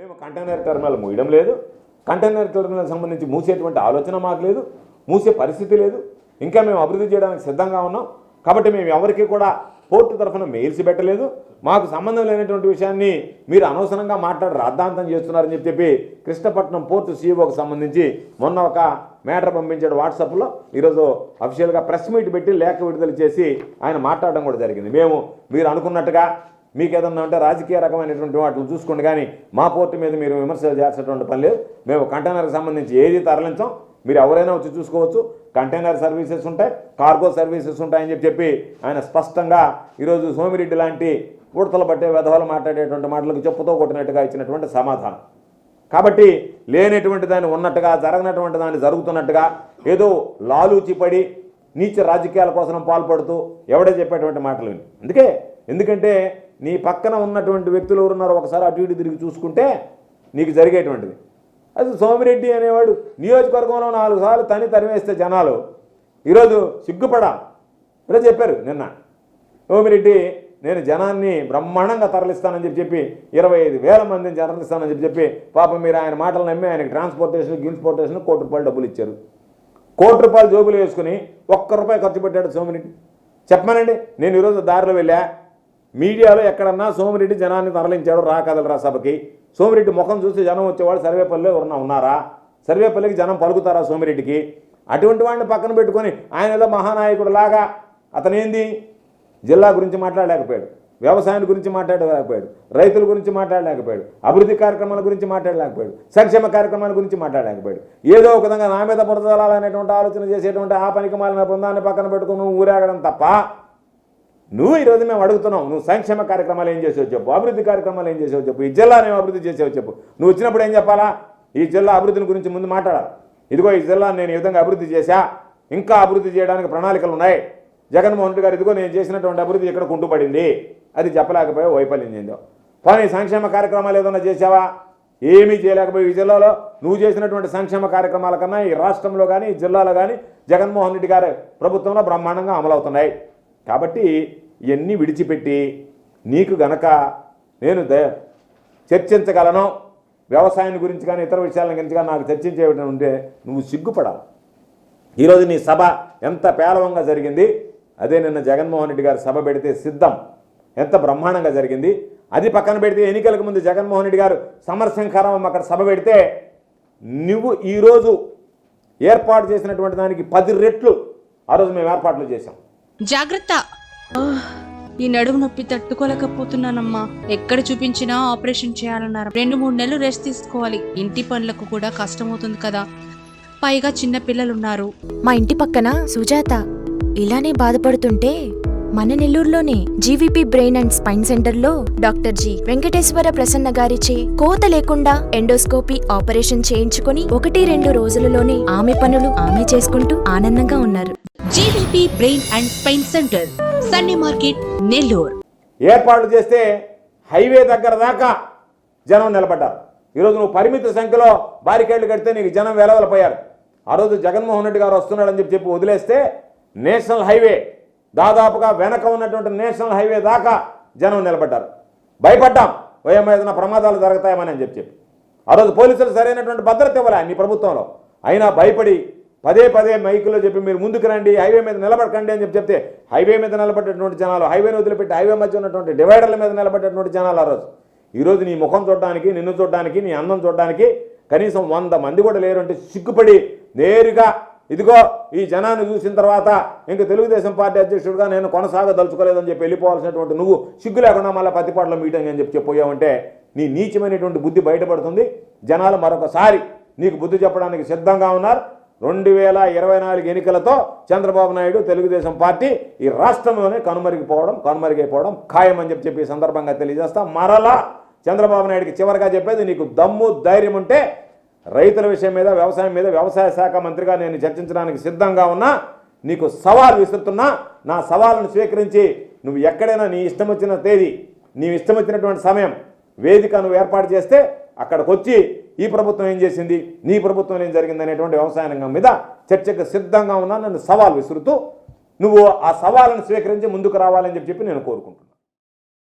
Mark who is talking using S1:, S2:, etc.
S1: మేము container terminal మూయడం లేదు. Container terminal సంబంధించి మూసేటువంటి ఆలోచన మాకు లేదు. మూసే పరిస్థితి లేదు. ఇంకా మేము అభివృద్ధి చేయడానికి సిద్ధంగా ఉన్నాం. కాబట్టి మేము ఎవరికి కూడా పోర్టు తరఫున మెయిల్స్ పెట్టలేదు. మాకు సంబంధం లేనటువంటి విషయాన్ని మీరు అనవసరంగా మాట్లాడి రాద్ధాంతం చేస్తున్నారని చెప్పి చెప్పి కృష్ణపట్నం పోర్టు సీఈఓకి సంబంధించి మొన్న ఒక మ్యాటర్ పంపించాడు వాట్సాప్లో ఈరోజు అఫీషియల్గా ప్రెస్ మీట్ పెట్టి లేఖ విడుదల చేసి ఆయన మాట్లాడడం కూడా జరిగింది. మేము మీరు అనుకున్నట్టుగా మీకు ఏదన్నా ఉంటే రాజకీయ రకమైనటువంటి వాటిని చూసుకోండి కానీ మా పోర్టు మీద మీరు విమర్శలు చేసేటువంటి పని లేదు. మేము కంటైనర్కి సంబంధించి ఏది తరలించాం మీరు ఎవరైనా వచ్చి చూసుకోవచ్చు. కంటైనర్ సర్వీసెస్ ఉంటాయి కార్గో సర్వీసెస్ ఉంటాయని చెప్పి చెప్పి ఆయన స్పష్టంగా ఈరోజు సోమిరెడ్డి లాంటి ఉడతలు పట్టే వెధవలు మాట్లాడేటువంటి మాటలకు చెప్పుతో కొట్టినట్టుగా ఇచ్చినటువంటి సమాధానం. కాబట్టి లేనటువంటి దాన్ని ఉన్నట్టుగా జరగనటువంటి దాన్ని జరుగుతున్నట్టుగా ఏదో లాలూచిపడి నీచ రాజకీయాల కోసం పాల్పడుతూ ఎవడే చెప్పేటువంటి మాటలు అందుకే ఎందుకంటే నీ పక్కన ఉన్నటువంటి వ్యక్తులు ఎవరున్నారో ఒకసారి అటు ఇటు తిరిగి చూసుకుంటే నీకు జరిగేటువంటిది. అది సోమిరెడ్డి అనేవాడు నియోజకవర్గంలో నాలుగు సార్లు తని తరివేస్తే జనాలు. ఈరోజు సిగ్గుపడా? ఇలా చెప్పారు నిన్న. సోమిరెడ్డి నేను జనాన్ని బ్రహ్మాండంగా తరలిస్తానని చెప్పి చెప్పి ఇరవై ఐదు వేల మందిని తరలిస్తానని చెప్పి చెప్పి పాపం మీరు ఆయన మాటలు నమ్మి ఆయనకి ట్రాన్స్పోర్టేషన్ గిన్స్పోర్టేషన్ కోటి రూపాయలు డబ్బులు ఇచ్చారు. కోటి రూపాయలు జోబులు వేసుకుని ఒక్క రూపాయి ఖర్చు పెట్టాడు సోమిరెడ్డి. చెప్పమనండి నేను ఈరోజు దారిలో వెళ్ళా. మీడియాలో ఎక్కడన్నా సోమిరెడ్డి జనాన్ని తరలించాడు రా కదలరా సభకి. సోమిరెడ్డి ముఖం చూసి జనం వచ్చేవాళ్ళు సర్వేపల్లిలో ఎవరన్నా ఉన్నారా? సర్వేపల్లికి జనం పలుకుతారా సోమిరెడ్డికి? అటువంటి వాడిని పక్కన పెట్టుకొని ఆయన ఏదో మహానాయకుడు లాగా అతనేంది? జిల్లా గురించి మాట్లాడలేకపోయాడు వ్యవసాయం గురించి మాట్లాడలేకపోయాడు రైతుల గురించి మాట్లాడలేకపోయాడు అభివృద్ధి కార్యక్రమాల గురించి మాట్లాడలేకపోయాడు సంక్షేమ కార్యక్రమాల గురించి మాట్లాడలేకపోయాడు. ఏదో ఒక విధంగా నా మీద బురదలాలనేటువంటి ఆలోచన చేసేటువంటి ఆ పనికి మాలిన బృందాన్ని పక్కన పెట్టుకుని నువ్వు ఊరేగడం తప్ప నువ్వు ఈరోజు మేము అడుగుతున్నావు నువ్వు సంక్షేమ కార్యక్రమాలు ఏం చేసావు చెప్పు అభివృద్ధి కార్యక్రమాలు ఏం చేసావు చెప్పు ఈ జిల్లాను ఏం అభివృద్ధి చేసావు చెప్పు. నువ్వు వచ్చినప్పుడు ఏం చెప్పాలా? ఈ జిల్లా అభివృద్ధిని గురించి ముందు మాట్లాడాలి. ఇదిగో ఈ జిల్లాను నేను ఈ విధంగా అభివృద్ధి చేశా ఇంకా అభివృద్ధి చేయడానికి ప్రణాళికలు ఉన్నాయి. జగన్మోహన్ రెడ్డి గారు ఇదిగో నేను చేసినటువంటి అభివృద్ధి ఇక్కడ కుంటుపడింది. అది చెప్పలేకపోయా వైఫల్యం చెందావు కానీ సంక్షేమ కార్యక్రమాలు ఏదైనా చేసావా ఏమీ చేయలేకపోయి ఈ జిల్లాలో నువ్వు చేసినటువంటి సంక్షేమ కార్యక్రమాల కన్నా ఈ రాష్ట్రంలో కానీ ఈ జిల్లాలో కానీ జగన్మోహన్ రెడ్డి గారి ప్రభుత్వంలో బ్రహ్మాండంగా అమలవుతున్నాయి. కాబట్టి ఇవన్నీ విడిచిపెట్టి నీకు గనక నేను ద చర్చించగలను వ్యవసాయం గురించి కానీ ఇతర విషయాల గురించి కానీ నాకు చర్చించే ఉంటే నువ్వు సిగ్గుపడాలి. ఈరోజు నీ సభ ఎంత పేలవంగా జరిగింది అదే నిన్న జగన్మోహన్ రెడ్డి గారు సభ పెడితే సిద్ధం. ఎంత బ్రహ్మాండంగా జరిగింది. అది పక్కన పెడితే ఎన్నికలకు ముందు జగన్మోహన్ రెడ్డి గారు సమరశంఖారం అక్కడ సభ పెడితే నువ్వు ఈరోజు ఏర్పాటు చేసినటువంటి దానికి పది రెట్లు ఆ రోజు మేము ఏర్పాట్లు చేశాం.
S2: జాగ్రత్త. ఈ నడుము నొప్పి తట్టుకోలేకపోతున్నానమ్మా. ఎక్కడ చూపించినా ఆపరేషన్ చేయాలన్నారు. రెండు మూడు నెలలు రెస్ట్ తీసుకోవాలి. ఇంటి పనులకు కూడా కష్టమవుతుంది కదా. పైగా చిన్న పిల్లలున్నారు.
S3: మా ఇంటి పక్కన సుజాత. ఇలానే బాధపడుతుంటే మన నెల్లూరులోనే జీవీపీ బ్రెయిన్ అండ్ స్పైన్ సెంటర్లో డాక్టర్ జి. వెంకటేశ్వర ప్రసన్న గారిచే కోత లేకుండా ఎండోస్కోపీ ఆపరేషన్ చేయించుకొని ఒకటి రెండు రోజులలోనే ఆమె పనులు ఆమె చేసుకుంటూ ఆనందంగా ఉన్నారు.
S2: GVP brain and pain centre Sunny Market Nellore.
S1: ఏర్పాట్లు చేస్తే హైవే దగ్గర దాకా జనం నిలబడ్డారు. ఈరోజు నువ్వు పరిమిత సంఖ్యలో బారికేళ్ళు కడితే నీకు జనం వెలవలపోయారు. ఆ రోజు జగన్మోహన్ రెడ్డి గారు వస్తున్నాడని చెప్పి చెప్పి వదిలేస్తే నేషనల్ హైవే దాదాపుగా వెనక ఉన్నటువంటి నేషనల్ హైవే దాకా జనం నిలబడ్డారు. భయపడ్డాం. ఓయమ్మ ఏదైనా ప్రమాదాలు జరుగుతాయమని అని చెప్పి చెప్పి. ఆ రోజు పోలీసులు సరైనటువంటి భద్రత ఇవ్వలే నీ ప్రభుత్వంలో. అయినా భయపడి పదే పదే మైకులో చెప్పి మీరు ముందుకు రండి హైవే మీద నిలబడకండి అని చెప్పి చెప్తే హైవే మీద నిలబడ్డటువంటి జనాలు హైవేను వదిలిపెట్టి హైవే మధ్య ఉన్నటువంటి డివైడర్ల మీద నిలబడ్డటువంటి జనాలు ఆ రోజు. ఈరోజు నీ ముఖం చూడడానికి నిన్ను చూడడానికి నీ అందం చూడడానికి కనీసం వంద మంది కూడా లేరు అంటే సిగ్గుపడి నేరుగా ఇదిగో ఈ జనాన్ని చూసిన తర్వాత ఇంక తెలుగుదేశం పార్టీ అధ్యక్షుడిగా నేను కొనసాగదలుచుకోలేదని చెప్పి వెళ్ళిపోవాల్సినటువంటి నువ్వు సిగ్గు లేకుండా మళ్ళీ పత్తిపాట్ల మీటింగ్ అని చెప్పి చెప్పోయావంటే నీ నీచమైనటువంటి బుద్ధి బయటపడుతుంది. జనాలు మరొకసారి నీకు బుద్ధి చెప్పడానికి సిద్ధంగా ఉన్నారు. రెండు వేల ఇరవై నాలుగు ఎన్నికలతో చంద్రబాబు నాయుడు తెలుగుదేశం పార్టీ ఈ రాష్ట్రంలోనే కనుమరిగిపోవడం కనుమరుగైపోవడం ఖాయమని చెప్పి చెప్పి సందర్భంగా తెలియజేస్తా. మరలా చంద్రబాబు నాయుడికి చివరిగా చెప్పేది నీకు దమ్ము ధైర్యం ఉంటే రైతుల విషయం మీద వ్యవసాయం మీద వ్యవసాయ శాఖ మంత్రిగా నేను చర్చించడానికి సిద్ధంగా ఉన్నా నీకు సవాల్ విసురుతున్నా నా సవాల్ను స్వీకరించి నువ్వు ఎక్కడైనా నీ ఇష్టం వచ్చిన తేదీ నీ ఇష్టం వచ్చినటువంటి సమయం వేదిక నువ్వు ఏర్పాటు చేస్తే అక్కడికి వచ్చి ఈ ప్రభుత్వం ఏం చేసింది? నీ ప్రభుత్వం ఏం జరిగింది అనేటువంటి వ్యవసాయ రంగం మీద చర్చకు సిద్ధంగా ఉన్నా నన్ను సవాల్ విసురుతూ నువ్వు ఆ సవాళ్ళను స్వీకరించి ముందుకు రావాలని చెప్పి చెప్పి నేను కోరుకుంటున్నాను